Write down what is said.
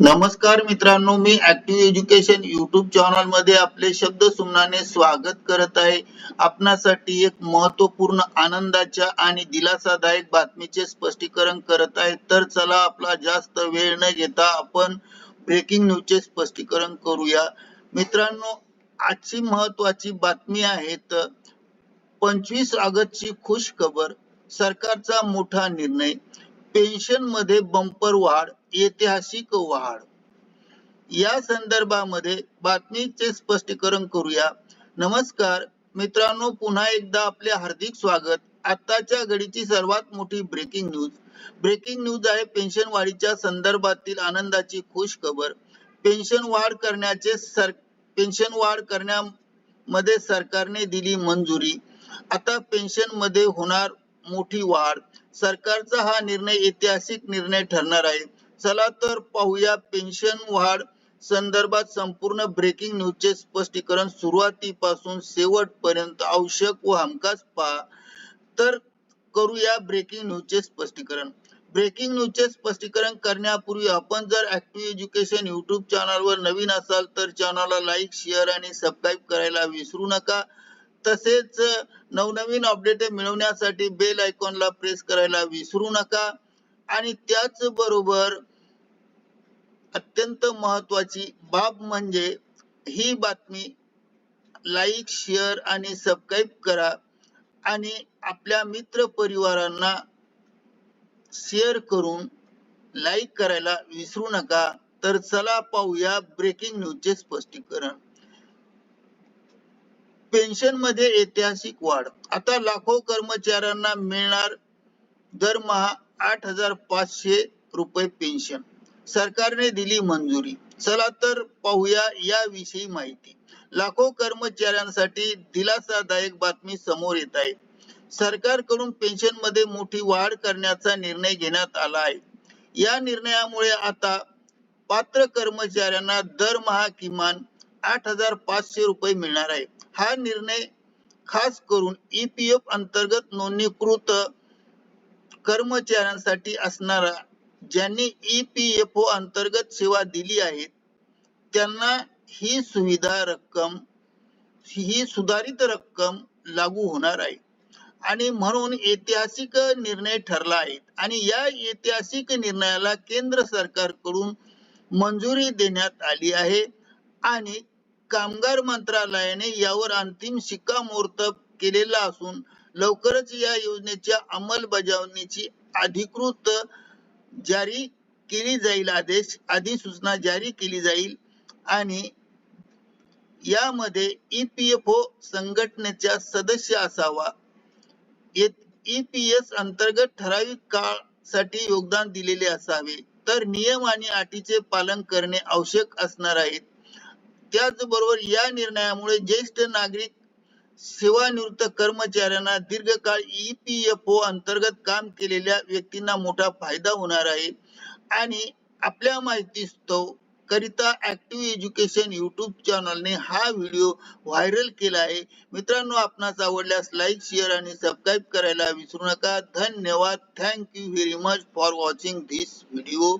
नमस्कार मित्रांनो मी ऍक्टिव्ह एज्युकेशन युट्यूब चॅनलमध्ये आपले शब्द सुमनाने स्वागत करत आहे. आपणासाठी एक महत्त्वपूर्ण आनंदाच्या आणि दिलासादायक बातमीचे स्पष्टीकरण करत आहे. तर चला आपला जास्त वेळ न घेता आपण ब्रेकिंग न्यूजचे स्पष्टीकरण करूया. मित्रांनो आजची महत्वाची बातमी आहे तर पंचवीस ऑगस्टची खुश खबर सरकारचा मोठा निर्णय पेन्शनमध्ये बंपर वाढ ऐतिहासिक वाढ. या संदर्भामध्ये बातमीचे स्पष्टीकरण करूया. नमस्कार मित्रांनो पुन्हा एकदा आपले हार्दिक स्वागत. आताच्या घडीची सर्वात मोठी ब्रेकिंग न्यूज ब्रेकिंग न्यूज आहे पेन्शन वाढीच्या संदर्भातील आनंदाची खुश खबर. पेन्शन वाढ करण्याचे सर पेन्शन वाढ करण्यामध्ये सरकारने दिली मंजुरी. आता पेन्शनमध्ये होणार मोठी वाढ. सरकारचा हा निर्णय ऐतिहासिक निर्णय ठरणार आहे. चला तर पाहूया पेन्शन वाढ संदर्भात संपूर्ण ब्रेकिंग न्यूजचे स्पष्टीकरण. सुरुवातीपासून शेवटपर्यंत आवश्यक व हमखास पहा. तर करूया ब्रेकिंग न्यूजचे स्पष्टीकरण. ब्रेकिंग न्यूजचे स्पष्टीकरण करण्यापूर्वी आपण जर ऍक्टिव्ह एज्युकेशन युट्यूब चॅनलवर नवीन असाल तर चॅनलला लाईक शेअर आणि सबस्क्राईब करायला विसरू नका. तसेच नवनवीन अपडेट मिळवण्यासाठी बेल आयकॉनला प्रेस करायला विसरू नका. आणि त्याच बरोबर अत्यंत महत्वाची बाब म्हणजे ही बातमी लाईक शेअर आणि सबस्क्राईब करा आणि आपल्या मित्र परिवारांना शेअर करून लाईक करायला विसरू नका. तर चला पाहूया ब्रेकिंग न्यूजचे स्पष्टीकरण. पेन्शनमध्ये ऐतिहासिक वाढ. आता लाखो कर्मचाऱ्यांना मिळणार दरमहा आठ हजार पाचशे रुपये पेन्शन सरकारने दिली मंजुरी. चला तर पाहूया याविषयी माहिती. लाखो कर्मचाऱ्यांसाठी दिलासादायक बातमी समोर येत आहे. सरकारकडून पेन्शनमध्ये मोठी वाढ करण्याचा निर्णय घेण्यात आला आहे. या निर्णयामुळे आता पात्र कर्मचाऱ्यांना दरमहा किमान आठ हजार पाचशे रुपये मिळणार आहे. हा निर्णय खास करून ईपीएफ अंतर्गत नोंदणीकृत कर्मचाऱ्यांसाठी असणारा ज्यांनी ईपीएफओ अंतर्गत सेवा दिली आहे त्यांना ही सुविधा रक्कम ही सुधारित रक्कम लागू होणार आहे. आणि म्हणून ऐतिहासिक निर्णय ठरला आहे. आणि या ऐतिहासिक निर्णयाला केंद्र सरकारकडून मंजुरी देण्यात आली आहे. आणि कामगार मंत्रालयाने यावर अंतिम शिक्कामोर्तब केलेला असून लवकरच या योजनेच्या अंमलबजावणीची अधिकृत जारी केली जाईल आदेश अधिसूचना जारी केली जाईल आणि यामध्ये ईपीएफओ संघटनेचा सदस्य असावा. ईपीएस अंतर्गत ठराविक काळासाठी योगदान दिलेले असावे. तर नियम आणि अटीचे पालन करणे आवश्यक असणार आहे. त्याचबरोबर या निर्णयामुळे ज्येष्ठ नागरिक सेवानिवृत्त कर्मचाऱ्यांना दीर्घकाळ ईपीएफओ अंतर्गत काम केलेल्या व्यक्तींना मोठा फायदा होणार आहे. आणि आपल्या माहितीस्तव करिता ऍक्टिव्ह एज्युकेशन युट्यूब चॅनलने हा व्हिडिओ व्हायरल केला आहे. मित्रांनो आपणास आवडल्यास लाईक शेअर आणि सबस्क्राईब करायला विसरू नका. धन्यवाद. Thank you very much for watching this video